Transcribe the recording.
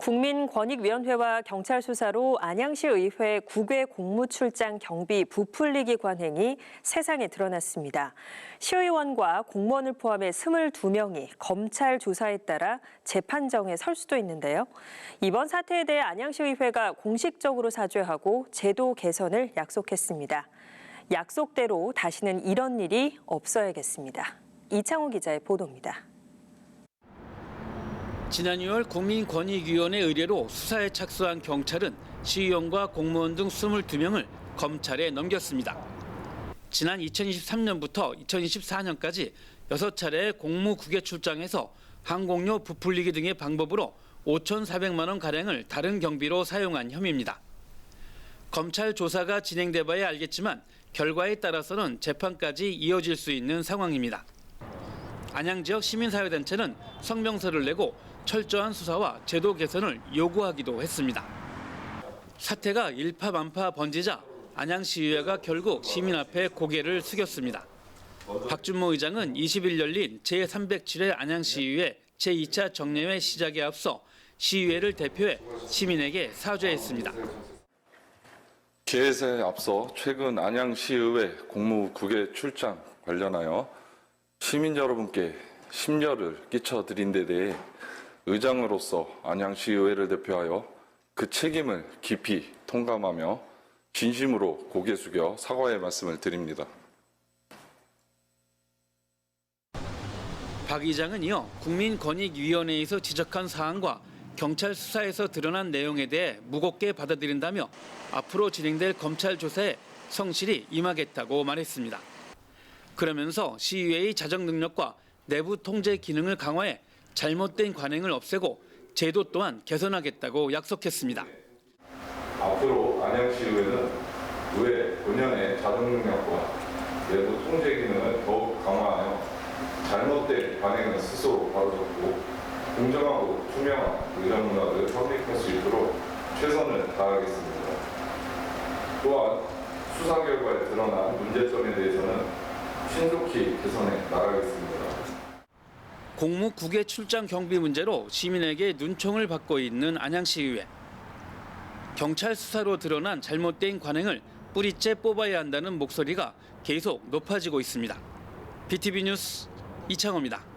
국민권익위원회와 경찰 수사로 안양시 의회 국외 공무출장 경비 부풀리기 관행이 세상에 드러났습니다. 시의원과 공무원을 포함해 22명이 검찰 조사에 따라 재판정에 설 수도 있는데요. 이번 사태에 대해 안양시 의회가 공식적으로 사죄하고 제도 개선을 약속했습니다. 약속대로 다시는 이런 일이 없어야겠습니다. 이창호 기자의 보도입니다. 지난 2월 국민권익위원회 의뢰로 수사에 착수한 경찰은 시의원과 공무원 등 22명을 검찰에 넘겼습니다. 지난 2023년부터 2024년까지 6차례 공무 국외 출장에서 항공료 부풀리기 등의 방법으로 5,400만 원 가량을 다른 경비로 사용한 혐의입니다. 검찰 조사가 진행돼 봐야 알겠지만 결과에 따라서는 재판까지 이어질 수 있는 상황입니다. 안양 지역 시민사회단체는 성명서를 내고 철저한 수사와 제도 개선을 요구하기도 했습니다. 사태가 일파만파 번지자 안양시의회가 결국 시민 앞에 고개를 숙였습니다. 박준모 의장은 20일 열린 제307회 안양시의회 제2차 정례회 시작에 앞서 시의회를 대표해 시민에게 사죄했습니다. 기획에 앞서 최근 안양시의회 공무 국외 출장 관련하여 시민 여러분께 심려를 끼쳐드린 데 대해 의장으로서 안양시의회를 대표하여 그 책임을 깊이 통감하며 진심으로 고개 숙여 사과의 말씀을 드립니다. 박 의장은 이어 국민권익위원회에서 지적한 사항과 경찰 수사에서 드러난 내용에 대해 무겁게 받아들인다며 앞으로 진행될 검찰 조사에 성실히 임하겠다고 말했습니다. 그러면서 시의회의 자정 능력과 내부 통제 기능을 강화해 잘못된 관행을 없애고 제도 또한 개선하겠다고 약속했습니다. 앞으로 안양시의회는 의회 본연의 자정 능력과 내부 통제 기능을 더욱 강화하여 잘못된 관행을 스스로 바로잡고 공정하고 투명한 의전 문화를 확립할 수 있도록 최선을 다하겠습니다. 또한 수사 결과에 드러난 문제점에 대해서는 신속히 개선해 나가겠습니다. 공무 국외 출장 경비 문제로 시민에게 눈총을 받고 있는 안양시의회. 경찰 수사로 드러난 잘못된 관행을 뿌리째 뽑아야 한다는 목소리가 계속 높아지고 있습니다. BTV 뉴스 이창호입니다.